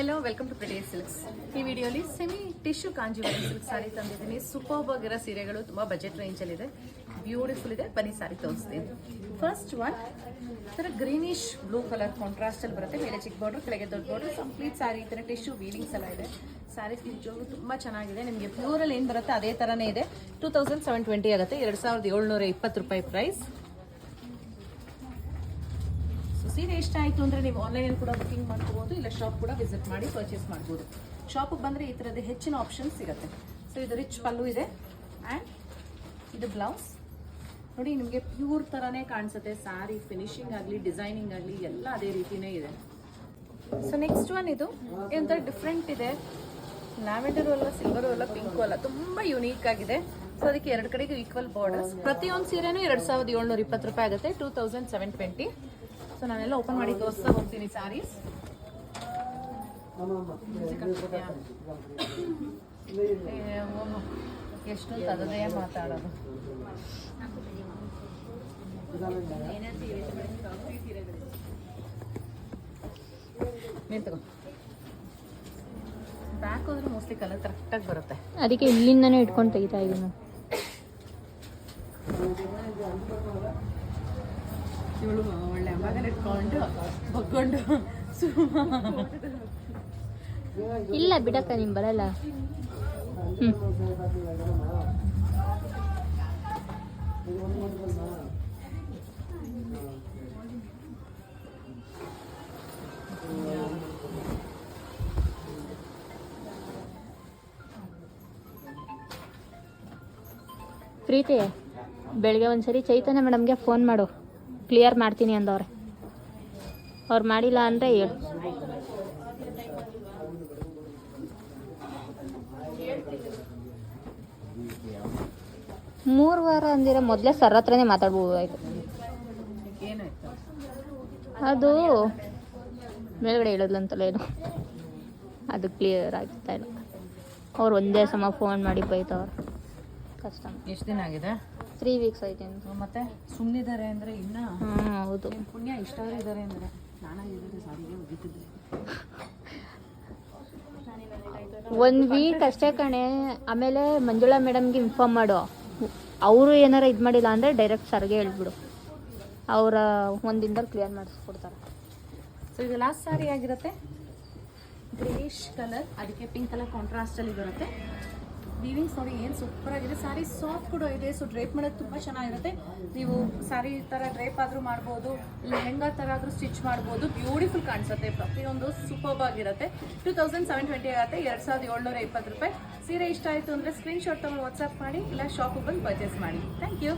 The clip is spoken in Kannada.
ಹೆಲೋ ವೆಲ್ಕಮ್ ಟು ಪ್ರಿಟಿಯ ಸಿಲ್ಕ್ಸ್ ಈ ವಿಡಿಯೋಲಿ semi tissue Kanjivaram silk sari ತಂದಿದ್ದೀನಿ. ಸೂಪರ್ ಆಗಿರೋ ಸೀರೆಗಳು, ತುಂಬ ಬಜೆಟ್ ರೇಂಜಲ್ಲಿದೆ ಬ್ಯೂಟಿಫುಲ್ ಇದೆ. ಬನ್ನಿ ಸಾರಿ ತೋರಿಸ್ತೀನಿ. ಫಸ್ಟ್ ಒನ್ ಥರ ಗ್ರೀನಿಶ್ ಬ್ಲೂ ಕಲರ್ ಕಾಂಟ್ರಾಸ್ಟಲ್ಲಿ ಬರುತ್ತೆ. ಮೇಲೆ ಚಿಕ್ಕ ಬಾರ್ಡರ್ ಕೆಳಗೆ ದೊಡ್ಡ ಬಾರ್ಡರ್ ಕಂಪ್ಲೀಟ್ ಸಾರಿ ಈ ಥರ ಟಿಶ್ಯೂ ವೀವಿಂಗ್ಸ್ ಎಲ್ಲ ಇದೆ. ಸಾರಿ ನಿಜವಾಗ್ಲೂ ತುಂಬ ಚೆನ್ನಾಗಿದೆ. ನಿಮಗೆ ಪ್ಯೂರಲ್ಲಿ ಏನು ಬರುತ್ತೆ, ಅದೇ ಥರನೇ ಇದೆ. ಟೂ ತೌಸಂಡ್ ಸೆವೆನ್ ಟ್ವೆಂಟಿ ಆಗುತ್ತೆ. ಎರಡು ಸಾವಿರದ ಏಳ್ನೂರ ಇಪ್ಪತ್ತು ರೂಪಾಯಿ ಪ್ರೈಸ್ ಸೊ ಸೀರೆ ಇಷ್ಟ ಆಯಿತು ಅಂದರೆ ನೀವು ಆನ್ಲೈನಲ್ಲಿ ಕೂಡ ಬುಕಿಂಗ್ ಮಾಡ್ಕೋಬೋದು, ಇಲ್ಲ ಶಾಪ್ ಕೂಡ ವಿಸಿಟ್ ಮಾಡಿ ಪರ್ಚೇಸ್ ಮಾಡ್ಬೋದು. ಶಾಪಿಗೆ ಬಂದರೆ ಈ ಥರದ್ದು ಹೆಚ್ಚಿನ ಆಪ್ಷನ್ ಸಿಗುತ್ತೆ. ಸೊ ಇದು ರಿಚ್ ಪಲ್ಲು ಇದೆ ಆ್ಯಂಡ್ ಇದು ಬ್ಲೌಸ್ ನೋಡಿ, ನಿಮಗೆ ಪ್ಯೂರ್ ಥರನೇ ಕಾಣಿಸುತ್ತೆ. ಸ್ಯಾರಿ ಫಿನಿಶಿಂಗ್ ಆಗಲಿ ಡಿಸೈನಿಂಗ್ ಆಗಲಿ, ಎಲ್ಲ ಅದೇ ರೀತಿನೇ ಇದೆ. ಸೊ ನೆಕ್ಸ್ಟ್ ಒನ್ ಇದು. ಎಂಥ ಡಿಫ್ರೆಂಟ್ ಇದೆ. ಲ್ಯಾವೆಂಡರು ಅಲ್ಲ ಸಿಲ್ವರು ಅಲ್ಲ ಪಿಂಕು ಅಲ್ಲ, ತುಂಬ ಯುನೀಕ್ ಆಗಿದೆ. ಸೊ ಅದಕ್ಕೆ ಎರಡು ಕಡೆಗೂ ಈಕ್ವಲ್ ಬಾರ್ಡರ್ಸ್ ಪ್ರತಿಯೊಂದು ಸೀರೆನೂ ಎರಡು ಸಾವಿರದ ಏಳ್ನೂರ ಇಪ್ಪತ್ತು ರೂಪಾಯಿ ಆಗುತ್ತೆ two thousand seven twenty so ನಾನೆಲ್ಲ ಓಪನ್ ಮಾಡಿ ತೋರಿಸ್ತಾ ಹೋಗ್ತೀನಿ ಸ್ಯಾರೀಸ್ ಎಷ್ಟು ತದೇ ಮಾತಾಡೋದು. ನೀನ್ ತಗೋ ಬ್ಯಾಕ್ ಹೋದ್ರೆ ಮೋಸ್ಟ್ಲಿ ಕಲರ್ ಕರೆಕ್ಟಾಗಿ ಬರುತ್ತೆ. ಅದಕ್ಕೆ ಇಲ್ಲಿಂದನೇ ಇಟ್ಕೊಂಡು ತೆಗಿತಾ ಇದ್ದೀನಿ ಇವಳು ಒಳ್ಳೆ ಮಗನ ಇಟ್ಕೊಂಡು ಬಗ್ಕೊಂಡು ಇಲ್ಲ ಬಿಡಕ್ಕ ನಿಮ್ ಬರಲ್ಲ. ಪ್ರೀತಿ, ಬೆಳಗ್ಗೆ ಒಂದ್ಸರಿ ಚೈತನ್ಯ ಮೇಡಮ್ಗೆ ಫೋನ್ ಮಾಡು. ಕ್ಲಿಯರ್ ಮಾಡ್ತೀನಿ ಅಂದವ್ರೆ. ಅವ್ರು ಮಾಡಿಲ್ಲ ಅಂದರೆ ಹೇಳು. ಮೂರು ವಾರ ಅಂದಿರ ಮೊದಲೇ ಸರ್ ಹತ್ರನೇ ಮಾತಾಡ್ಬೋದಾಯ್ತು ಅದು ಮೇಲ್ಗಡೆ ಹೇಳೋದ್ಲಂತಲ್ಲ ಏನು. ಅದು ಕ್ಲಿಯರ್ ಆಗ್ತಾ ಇಲ್ಲ. ಅವ್ರು ಒಂದೇ ಸಮ ಫೋನ್ ಮಾಡಿ ಬೈತವ್ರು. ಕಷ್ಟ ಎಷ್ಟು ದಿನ ಆಗಿದೆ? ತ್ರೀ ವೀಕ್ಸ್ ಆಯ್ತು. ಮತ್ತೆ ಸುಮ್ಮನಿದ್ದಾರೆ ಅಂದ್ರೆ ಇನ್ನ? ಹ್ಮ್ ಹೌದು. ಪುಣ್ಯ ಇಷ್ಟವರೇ ಇದ್ದಾರೆ ಅಂದ್ರೆ? ನಾನಾಗಿದ್ರೆ ಸಾರಿಗೆ ಹೋಗಿದ್ದೆ ಒಂದು ವೀಕ್ ಅಷ್ಟೇ ಕಣೆ. ಆಮೇಲೆ ಮಂಜುಳಾ ಮೇಡಮ್ಗೆ ಇನ್ಫಾರ್ಮ್ ಮಾಡು. ಅವರು ಏನಾರ ಇದು ಮಾಡಿಲ್ಲ ಅಂದರೆ ಡೈರೆಕ್ಟ್ ಸರ್ಗೆ ಹೇಳ್ಬಿಡು. ಅವರ ಒಂದು ದಿನದಲ್ಲಿ ಕ್ಲಿಯರ್ ಮಾಡಿಸ್ಕೊಡ್ತಾರೆ. ಸೊ ಇದು ಲಾಸ್ಟ್ ಸಾರಿ ಆಗಿರುತ್ತೆ? ಗ್ರೇಷ್ ಕಲರ್ ಅದಕ್ಕೆ ಪಿಂಕ್ ಕಲರ್ ಕಾಂಟ್ರಾಸ್ಟ್ ಅಲ್ಲಿ ಬರುತ್ತೆ. ವೀವಿಂಗ್ಸ್ ನೋಡಿ ಏನು ಸೂಪರ್ ಆಗಿದೆ. ಸಾರಿ ಸಾಫ್ಟ್ ಕೂಡ ಇದೆ ಸೊ ಡ್ರೇಪ್ ಮಾಡೋದು ತುಂಬ ಚೆನ್ನಾಗಿರುತ್ತೆ. ನೀವು ಸಾರಿ ಥರ ಡ್ರೇಪ್ ಆದರೂ ಮಾಡ್ಬೋದು ಲೆಹೆಂಗಾ ಥರ ಆದರೂ ಸ್ಟಿಚ್ ಮಾಡ್ಬೋದು ಬ್ಯೂಟಿಫುಲ್ ಕಾಣಿಸುತ್ತೆ. ಪ್ರತಿಯೊಂದು ಸೂಪರ್ಬ್ ಆಗಿರುತ್ತೆ. ಟೂ ತೌಸಂಡ್ ಸೆವೆನ್ ಟ್ವೆಂಟಿ ಆಗುತ್ತೆ, ಎರಡು ಸಾವಿರದ ಏಳ್ನೂರ ಇಪ್ಪತ್ತು ರೂಪಾಯಿ. ಸೀರೆ ಇಷ್ಟ ಆಯಿತು ಅಂದರೆ ಸ್ಕ್ರೀನ್ಶಾಟ್ ತಗೊಂಡು ವಾಟ್ಸಪ್ ಮಾಡಿ, ಇಲ್ಲ ಶಾಪಿಗೆ ಬಂದು ಪರ್ಚೇಸ್ ಮಾಡಿ. Thank you